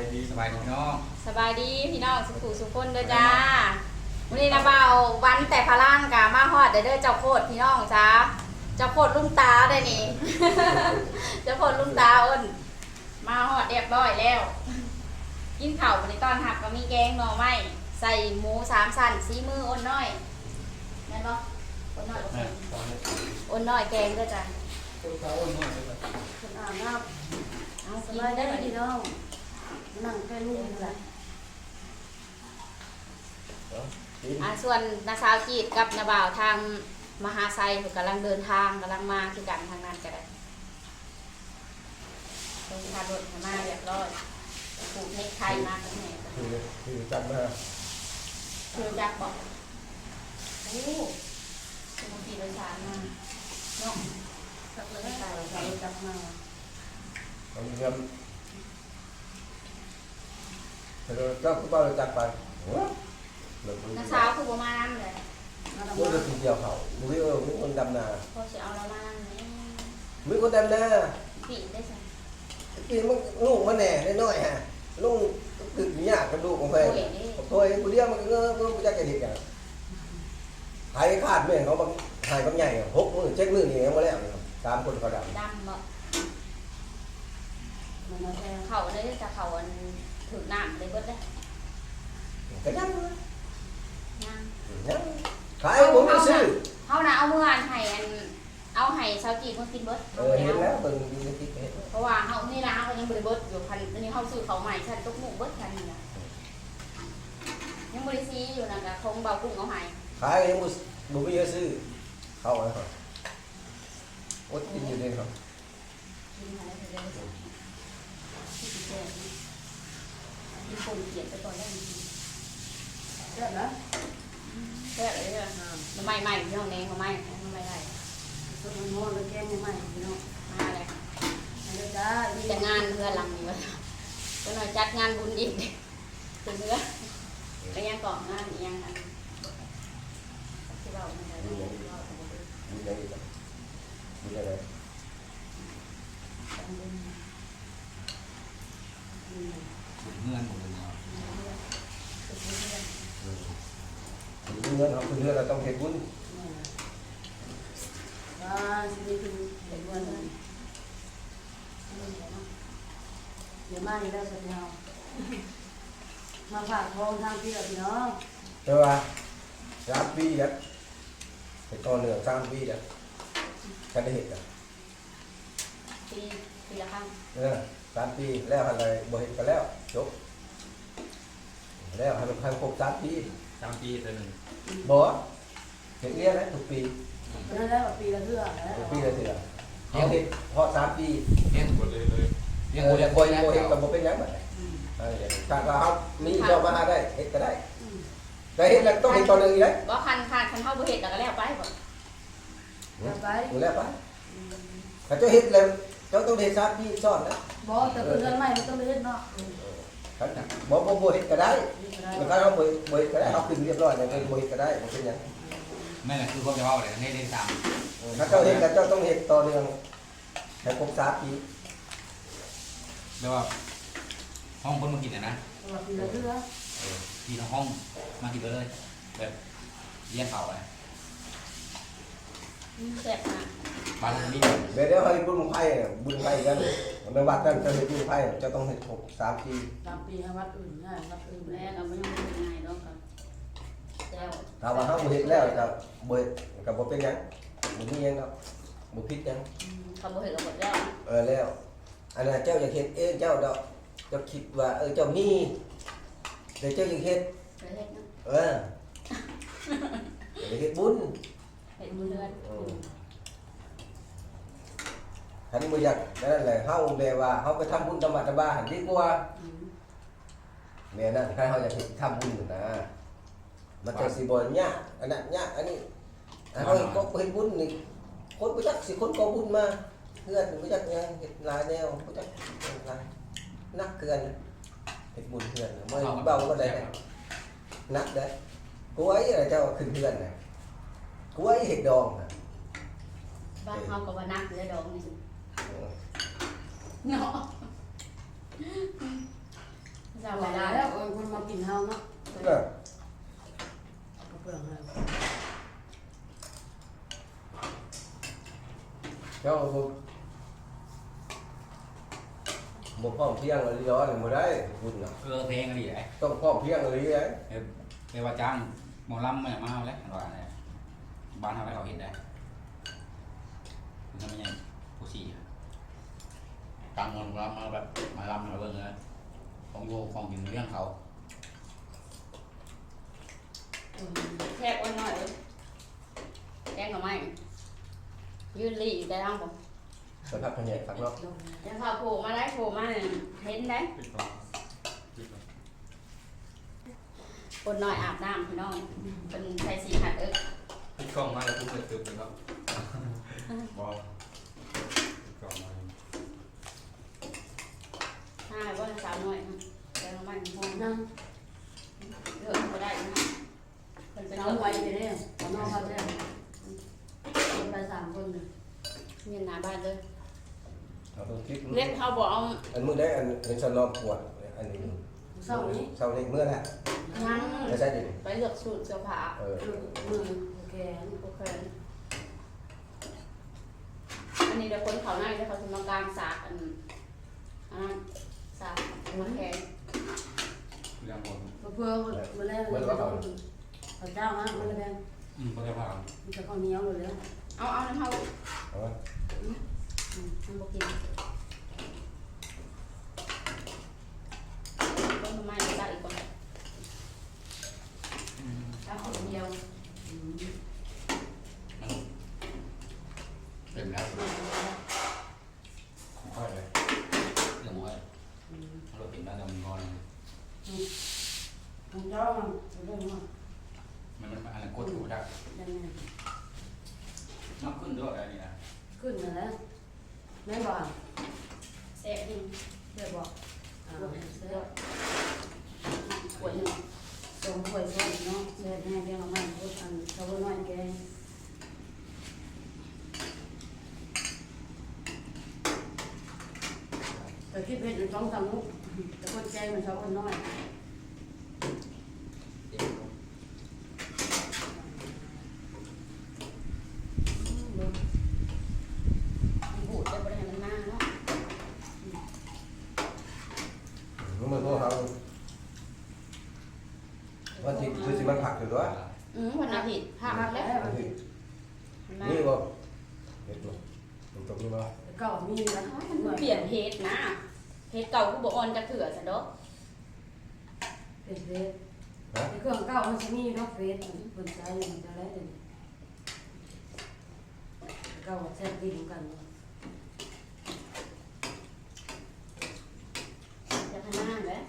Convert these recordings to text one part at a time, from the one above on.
ายดีสบายดีพี่น้องสบายดีพี่น้องสุขุสุขคนเด้อจ้าวันนี้นะเบาวันแต่พลังกามาฮอดเด้อเด้อเจ้าโคตรพี่น้องจ้าเจ้าโคตรลุงตาได้อนี่ เจ้าโคตรลุงตาอ้นมาฮอดเรียบร้อยแล้ว กินข้าววันนี้ตอนหักก็มีแกงหน่อไม้ใส่หมูสามสันสีมืออ้นน้อยแม่นบ่อ้นน้อยบ่แม่เป็นอ้นน้อยแกงเด้อจ้าคนเขาอ้วนมากเลยคนอาบน้เอาำสกินบายได้ได้อพี่น้อง นั่งใกล้ลูกเลยอ่าส่วนนาสาวจีดกับนาบ่าวทางมหาไซเพิ่นกำลังเดินทางกำลังมาคือกันทางนั้นก็ได้ลงทารถมาเรียบร้อยผูกเนคไทมาตั้งไหนคือคือจัดมาคือจักบอกโอ้คือมันปีโดยสารมาเนาะสักเลยใส่ใส่จับมาเอาเงิน แต่เราเจ้าก็เราจัดไปโอ้เลิกนักสาวคือประมาณนั้นเลยมาโอ้ทำเลิมากทีเดียวเขาดูดิเออมีคนดำนาพอจะเอาเรามานี่มีคนดำนาปีได้สิปีมันลูกมันแหน่น้อยๆฮะลูกตึกยากกระดูกของแพโอ้งยนี่โอ้ยกูเดียวมันก็เงอมันก็จะกระดิกอะหายขาดเมื่อเขาบางหายบางใหญ่หกมือเช็คมือนี่ยังมาแล้วสามคนเขาดำดำบอกมันมาแทงเขาเลยจะเขาอัน ถือน้ำเลยเบิดเลยก็ยังเลยยังยังขายผมไม่ซื้อเขาน่ะเอาเมื่อวานให้อันเอาให้สาวจีบมากินเบิดเออเห็นแล้วเบิ่งดูในคลิปเห็นเพราะว่าเขานี่นะเขายังบริเบิดอยู่พันอันนี้เขาซื้อเขาใหม่ฉันตกหมูเบิดพันนี่นะยังบริซีอยู่นะกะคงเบากุ้งเอาใหม่ขายยังบุบุมีเยอะซื้อเข้าแล้วครับอดกินอยู่เลยครับกินอะไรไปเลย ที่สิเจ็ดกินคนเกลียดไปก่อนได้จริงเสร็จแล้วๆแค่เลยเนี่ยมันไม่ไม่พี่น้องเองมันไม่มันไม่ได้สดมันม้วนแล้วแกงยังไม่พี่น้องมาเลยมาเลยจ้ามีแต่งานเพื่อนหลังนี้วะก็หน่อยจัดงานบุญอีกถึงเนื้อก็ยังก่องานยังอันที่เราไม่ได้เรียนเราทำบุญ มีอะไรอีกครับมีอะไร ทำบุญ เงื่อนหมดเลยเนาะ ฝึกเพื่อน มี เงินเขาคือเรื่องเราต้องเฮ็ดบุญอ่าสิได้กินเด็กวันนั้นเดี๋ยวมาอีกแล้วสัญญามาฝากทองทางพี่กับพี่น้องแต่ว่าสามปีแล้วแต่ตอนเหนือสามปีแล้วฉันได้เห็นแล้วปีปีละครั้งเออสามปีแล้วอะไรบ่เห็นกันแล้วจบ แล้วให้มันพันครบสามปีจำปีตัวหนึ่งบ่เห็นเรียนนะทุกปีก็ได้แล้วปีละเทื่อแล้วทุกปีเลยทีละเขาเห็นพอสามปีเลี้ยงหมดเลยเลยเอเลี้ยงอหมดเลแล้ยวคอยโมเห็นกับบ่เป็นหยังบัดนี้เออถ้าก็เขามีเจ้ามาหาได้เฮ็ดก็ได้แต่เฮ็ดแล้วต้องเฮ็ดตอนหนึงอีกนะว่าคันคันคันเท่าบุเห็ดแล้วก็แล้วไปบ่ไปดูแลไปถ้าเจ้าเฮ็ดแล้วเจ้าต้องเฮ็ดสามปีซ้อนนะบอกแต่เพื่อนใหม่มันต้องเล่นเนาะ ครับบ่บ่บ่เฮ็ดก็ได้นี่ก็ได้มันก็เอาบ่บ่เฮ็ดก็ได้เอาขึ้นเรียบร้อยแล้วก็บ่เฮ็ดก็ได้บ่เป็นหยังแม่น่ะคือเขาจะว่าอะไรเล่นเล่นตามเออถ้าเจ้าเฮ็ดแล้วเจ้าต้องเฮ็ดต่อเนื่องให้ครบสามปีแปลว่าห้องคนมากินอะนะตัวปีละเทื่อเออทีละห้องมากินไปเลยแบบเลี้ยงเขาอะไรแซ่บมาก บ้านนี้เดี๋ยวเดี๋ยวให้บุญไผ่น่ะบุญไผ่กันในวัดนั้นเจ้าเฮ็ดบุญไผ่เจ้าต้องเฮ็ดครบสามปีตามปีให้วัดอื่นง่ายวัดอื่นแล้แล้ววก็ไม่ต้องเป็นไงเนาะกับแล้วถ้าว่าเฮาบ่เฮ็ดแล้วก็บ่เฮ็ดก็บ่เป็นหยังบ่มีหยังดอกบ่ผิดหยังเขาบุเห็ดก็หมดแล้วเออแล้วอันนั้นเจ้าอยากเฮ็ดเองเจ้าดอกเจ้าคิดว่าเออเจ้ามีแต่เจ้าอยากเฮ็ดไปเห็ดเนาะเอออยากเฮ็ดบุญเห็ดบุญเรือนอืม หันบ่อยากนั่นแหละเฮาแบบว่าเฮาไปทำบุญธรรมะธรรมะหันดีกว่าแม่นั่นถ้าเฮาอยากเฮ็ดทำบุญนะ มันจะสิบ่ยากอันนั้นยากอันนี้อันเฮาเฮ็ดก็เฮ็ดบุญนี่คนบ่จักสิคนก็บุญมาเพื่อนบ่จักหยังเฮ็ดหลายแนวบ่จักหลายนักเกินเฮ็ดบุญเพื่อนบ่เบาบ่ได้นะนักเด้กูไอ้อะไรเจ้าขึ้นเพื่อนน่ะกูไอ้เฮ็ดดองน่ะบ้านเขาก็ว่านักเลยดอกนี่ เออเนาะาไปแล้วเออคนมากินเฮาเนาะเออเอาเปลือกให้เจ้าบ่บ่พร้อมเพรียงเลยย้อนบ่ได้คุณน่ะเออเพลงอะไรไอ้ต้องพร้อมเพรียงเลยไอ้เออเอว่าจ้างหมอลำมามาเอาแล้วว่าอะไรบ้านทำให้เขาเห็นได้มันไม่ใช่ผู้ชี้ กลางวันเรามาแบบมาลำมาเบิ่งเลยของโยของกินเรื่องเขาแทบอ้วนหน่อยเว้ยแกงหน่อไม้ยืนหลีแต่ทางผมสภาพพะแยกครับเนาะลงจะพาโผล่มาได้โผล่มาเนี่ยเห็นได้ปิดกล่องปิดกล่องคนน้อยอาบน้ำพี่น้องเป็นใส่สีหัดเอิกปิดกล้องมาแล้วทุกคนตื่นเลยครับบอกปิดกล้องมา ห้าว่าสาวน้อยนะแกงหน่อไม้ห้องนั่งเลือกก็ได้นะเป็นเป็นน้เลือองกไว้ไปเด้อเอาน้องเขาเด้อคนไปสามคนเลยเงินหน้าบ้านเลยเราต้องคิดเล็กเขาบอกเอาอันมื้อได้อันอันฉันรอปวดอันนี้เศร้านี้เช้านี้มื้อแหละงั้นไม่ใช่ดิไปเลือกสูตรเสื้อผ้าเออมือโอเคโอเคอันนี้เดี๋ยวคนเขาหน้าจะเขาจะมากางสากอันอันนั้น สากมันแข็งเรื่องบนเพื่อมาแล้วเลยพระเจ้าฮะมันเลยอืมเขาจะพามันจะข้าวเหนียวเลยแล้วเอาเอาน้ำเขาเอาวะมันบอกกินต้นไม้ได้อีกคนเอาคนเดียว เต็มแล้วค่อยเลยเรื่องมวยเราติดแล้วเดี๋ยวมันงอน พระเจ้ามันเรื่องว่า มัน มันอะไรกดถูได้ยังไงน้ำขึ้นด้วยอะไรนี่นะขึ้นมาแล้วแม่บอกเสียดิเดี๋ยวบอกอ่าขวดเสื้เดีอยวขวดหนึ่งส่งหวยส่งเนาะเสื้อแม่เรียกมาใหม่พูดอันเขาว่าน้อยแกแต่คิดเป็นอยู่สองสามมุกแต่คนใจมันชอบคนน้อย บูดจะบริหารมันมากเนาะ มึงมาโทรหา วันที่คือสิมันผักอยู่ด้วยอืมวันอาทิตย์พามาแล้ววันที่มันมานี่บ่เห็ดบ่ตรงตรงนี้บ่เก่ามีนะมันเปลี่ยนเฮดนะเฮดเก่าก็บอกออนจะเขื่อซะเด้อเป็นเฟสในเครื่องเก่ามันจะมีเนาะเฟสคนใช้มันจะแล้วเดี๋ยวนี้เก่าแซ่บดีเหมือนกัน จะทำงานแล้ว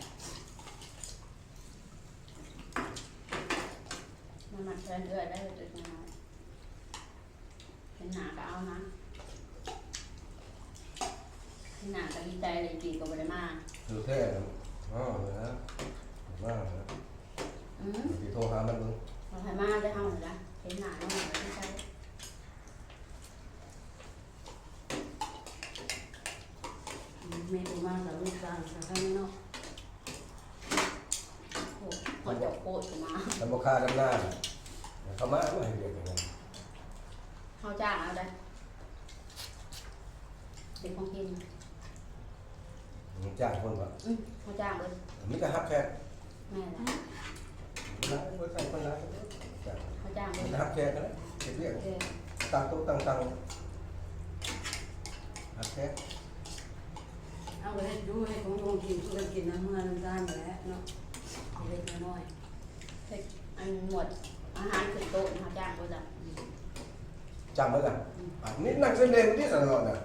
มันมาเชิญเอื้อได้จุดน้อยเป็นหนาก็เอานะเป็น หนาก็ดีใจเลยดีก็บริมาคือแท้อ๋อนะว่าอืมที่โทรหามันมึงเราให้มาได้เท่าไหร่ละเห็นหนาแล้วมันก็ดีใจเมนูมาจากลูกจานจากข้างนอกโอ้คนจะโคตรมาแล้วบ่ค่าดำหน้าเขามาไม่ให้เรียกอย่างนั้นเขาจ้างเอาได้เป็นของกินมึง จ้างคนบ่อืมเขาจ้างเลยมีแต่ฮับแค่แม่ละร้านบ่ใส่คนร้านจ้างเขาจ้างเลมียแต่ฮับแค่กันนะเฮ็ดเรียกแกตั้งโต๊ะตั้งตังฮับแค่เอาไปให้ดูให้ของวงกินช่วยกันกินน้ำเมื่อน้ำตาลแหละเนาะเล็กน้อยอันหมดอาหารขึ้นโต๊ะเขาจ้างเลยจ้ะจำไว้ล่ะอันนี้นักแสดงที่สนอนน่ะ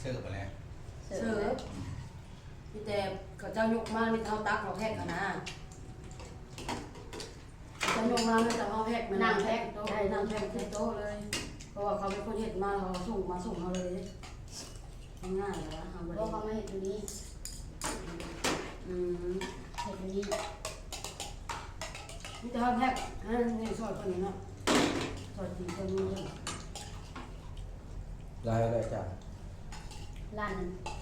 เชื่อไปแล้วเสิเสืร์ฟอพี่ แต่เขาเจ้ายกมานี่เขาตักเราแพ็กกันนะเขายกมาไม่แต่เขาแพ็กมันนั่งแพ็กโต๊ะนั่งแพ็กที่โต๊ะเลย เพราะว่าเขาเป็นคนเห็ดมาเขาส่งมาส่งเขาเลยง่ายๆแล้วทำไปเพราะเขาไม่เห็นตรงนี้อืมเห็นตรงนี้นี่แต่เขาแพ็กฮะนี่ซอยคนนี้เนาะซอยจีนคนนี้เนาะได้ได้จ้ะร้านหนึง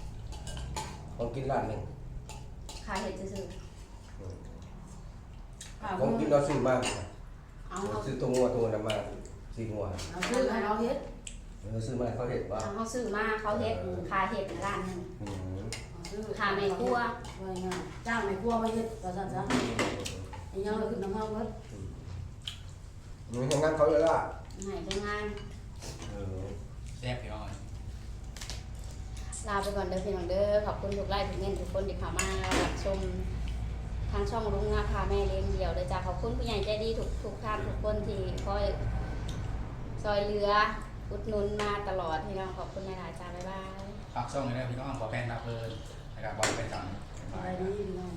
ของกินร้านหนึงกขายเห็ดซื่ออ่าผมกินเราซื้อมากๆเอาเอาซื้อตัวงัวตัวนั้นมาสี่งัวเอาซื้อให้เราเฮ็ดเราซื้อมาเขาเห็นว่าเอาเขาซื้อมาเขาเห็ดขายเห็ดร้านหนึงอืมเอาซื้อขาแม่ครัวไว้งานจ้างแม่ครัวมาเฮ็ดว่าซั่นซะอีหยังเราขึ้นน้ำเฮาเบิดมันทำงานเขาเลยล่ะให้ได้งานเออแซ่บพี่น้อง ลาไปก่อนเด้อพี่น้องเด้อขอบคุณทุกไลค์ทุกเงินทุกคนที่เข้ามารับชมทางช่องลุงนาพาแม่เลี้ยงเดี่ยวเด้อจ้าขอบคุณผู้ใหญ่ใจดีทุกทุกท่านทุกคนที่คอยซอยเรืออุดหนุนมาตลอดพี่น้องขอบคุณหลายๆจ้าบ๊ายบายฝากช่องนี้ด้วยพี่น้องขอแฟนรับเลยนะครับบอกเป็นจังสบาย ดีพี่น้อง